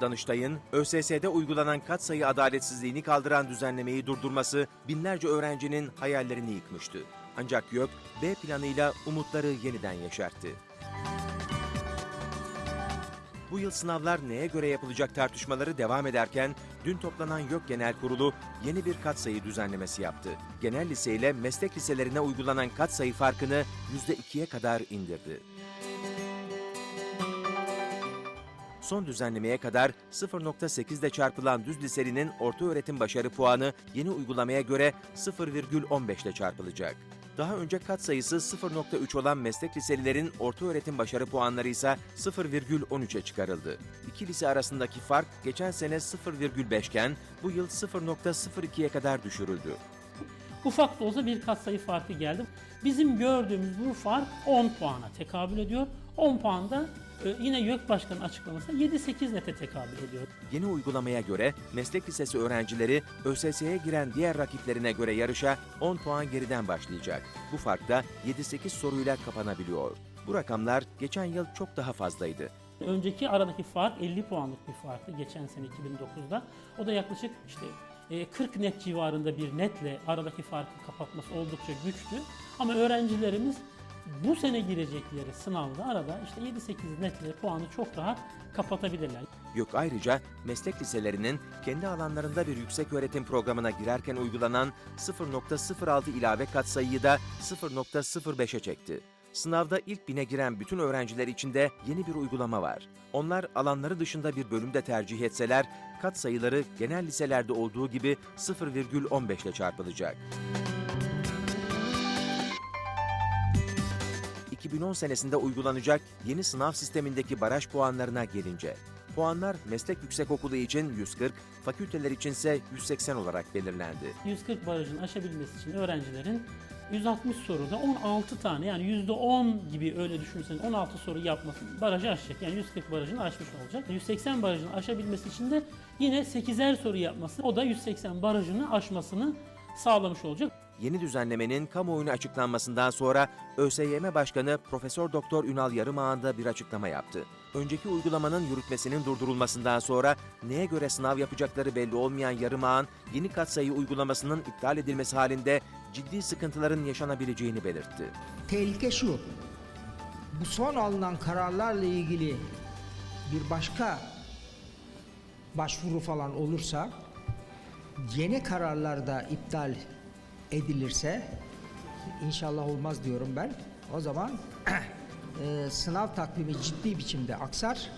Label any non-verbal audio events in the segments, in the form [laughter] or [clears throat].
Danıştay'ın ÖSS'de uygulanan katsayı adaletsizliğini kaldıran düzenlemeyi durdurması binlerce öğrencinin hayallerini yıkmıştı. Ancak YÖK B planıyla umutları yeniden yeşertti. Bu yıl sınavlar neye göre yapılacak tartışmaları devam ederken dün toplanan YÖK Genel Kurulu yeni bir katsayı düzenlemesi yaptı. Genel lise ile meslek liselerine uygulanan katsayı farkını %2'ye kadar indirdi. Son düzenlemeye kadar 0.8 ile çarpılan düz liselinin orta öğretim başarı puanı yeni uygulamaya göre 0,15 ile çarpılacak. Daha önce katsayısı 0.3 olan meslek liselilerin orta öğretim başarı puanları ise 0,13'e çıkarıldı. İki lise arasındaki fark geçen sene 0,5 iken bu yıl 0.02'ye kadar düşürüldü. Ufak da olsa bir katsayı farkı geldi. Bizim gördüğümüz bu fark 10 puana tekabül ediyor. 10 puan da e, yine YÖK Başkanı açıklamasında 7-8 nete tekabül ediyor. Yeni uygulamaya göre meslek lisesi öğrencileri ÖSS'ye giren diğer rakiplerine göre yarışa 10 puan geriden başlayacak. Bu fark da 7-8 soruyla kapanabiliyor. Bu rakamlar geçen yıl çok daha fazlaydı. Önceki aradaki fark 50 puanlık bir farktı geçen sene 2009'da. O da yaklaşık işte 40 net civarında bir netle aradaki farkı kapatması oldukça güçtü. Ama öğrencilerimiz bu sene girecekleri sınavda arada işte 7-8 netle puanı çok rahat kapatabilirler. YÖK ayrıca meslek liselerinin kendi alanlarında bir yüksek öğretim programına girerken uygulanan 0.06 ilave katsayıyı da 0.05'e çekti. Sınavda ilk bine giren bütün öğrenciler için de yeni bir uygulama var. Onlar alanları dışında bir bölümde tercih etseler katsayıları genel liselerde olduğu gibi 0,15 ile çarpılacak. 2010 senesinde uygulanacak yeni sınav sistemindeki baraj puanlarına gelince, puanlar meslek yüksekokulu için 140, fakülteler içinse 180 olarak belirlendi. 140 barajın aşabilmesi için öğrencilerin 160 soruda 16 tane yani %10 gibi öyle düşünürseniz 16 soru yapması barajı aşacak. Yani 140 barajını aşmış olacak. 180 barajını aşabilmesi için de yine 8'er soru yapması o da 180 barajını aşmasını sağlamış olacak. Yeni düzenlemenin kamuoyuna açıklanmasından sonra ÖSYM Başkanı Profesör Doktor Ünal Yarımağan bir açıklama yaptı. Önceki uygulamanın yürütmesinin durdurulmasından sonra neye göre sınav yapacakları belli olmayan Yarımağan, yeni katsayı uygulamasının iptal edilmesi halinde ciddi sıkıntıların yaşanabileceğini belirtti. Tehlike şu. Bu son alınan kararlarla ilgili bir başka başvuru falan olursa yeni kararlar da iptal edilirse inşallah olmaz diyorum ben. O zaman [clears throat] e, sınav takvimi ciddi biçimde aksar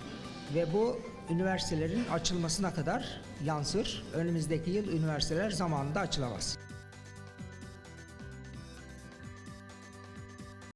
ve bu üniversitelerin açılmasına kadar yansır. Önümüzdeki yıl üniversiteler zamanında açılamaz.